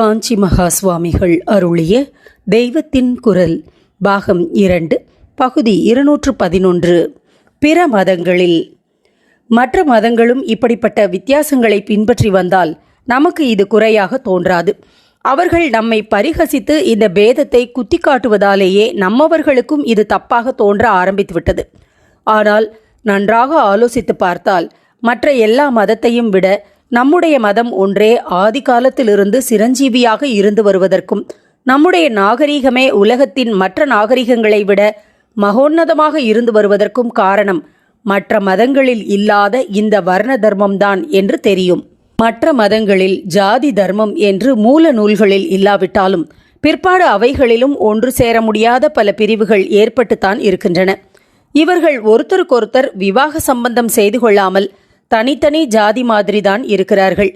காஞ்சி மகா சுவாமிகள் அருளிய தெய்வத்தின் குரல் பாகம் இரண்டு பகுதி இருநூற்று பதினொன்று. பிற மதங்களில். மற்ற மதங்களும் இப்படிப்பட்ட வித்தியாசங்களை பின்பற்றி வந்தால் நமக்கு இது குறையாக தோன்றாது. அவர்கள் நம்மை பரிகசித்து இந்த பேதத்தை குத்தி காட்டுவதாலேயே நம்மவர்களுக்கும் இது தப்பாக தோன்ற ஆரம்பித்துவிட்டது. ஆனால் நன்றாக ஆலோசித்து பார்த்தால் மற்ற எல்லா மதத்தையும் விட நம்முடைய மதம் ஒன்றே ஆதி காலத்திலிருந்து சிரஞ்சீவியாக இருந்து வருவதற்கும் நம்முடைய நாகரீகமே உலகத்தின் மற்ற நாகரிகங்களை விட மகோன்னதமாக இருந்து வருவதற்கும் காரணம் மற்ற மதங்களில் இல்லாத இந்த வர்ண தர்மம்தான் என்று தெரியும். மற்ற மதங்களில் ஜாதி தர்மம் என்று மூல நூல்களில் இல்லாவிட்டாலும் பிற்பாடு அவைகளிலும் ஒன்று சேர முடியாத பல பிரிவுகள் ஏற்பட்டுத்தான் இருக்கின்றன. இவர்கள் ஒருத்தருக்கொருத்தர் விவாக சம்பந்தம் செய்து கொள்ளாமல் தனித்தனி ஜாதி மாதிரி தான் இருக்கிறார்கள்.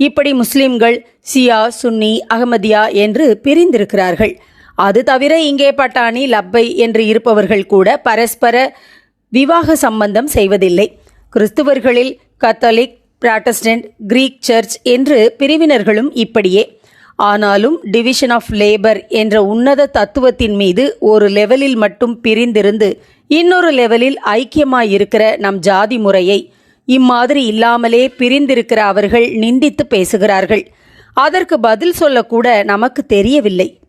இப்படி முஸ்லிம்கள் சியா சுன்னி அகமதியா என்று பிரிந்திருக்கிறார்கள். அது தவிர இங்கே பட்டாணி லப்பை என்று இருப்பவர்கள் கூட பரஸ்பர விவாக சம்பந்தம் செய்வதில்லை. கிறிஸ்துவர்களில் கத்தோலிக் பிராட்டஸ்டன்ட் கிரீக் சர்ச் என்று பிரிவினர்களும் இப்படியே. ஆனாலும் டிவிஷன் ஆஃப் லேபர் என்ற உன்னத தத்துவத்தின் மீது ஒரு லெவலில் மட்டும் பிரிந்திருந்து இன்னொரு லெவலில் ஐக்கியமாயிருக்கிற நம் ஜாதி முறையை இம்மாதிரி இல்லாமலே பிரிந்திருக்கிற அவர்கள் நிந்தித்து பேசுகிறார்கள். அதற்கு பதில் சொல்லக்கூட நமக்கு தெரியவில்லை.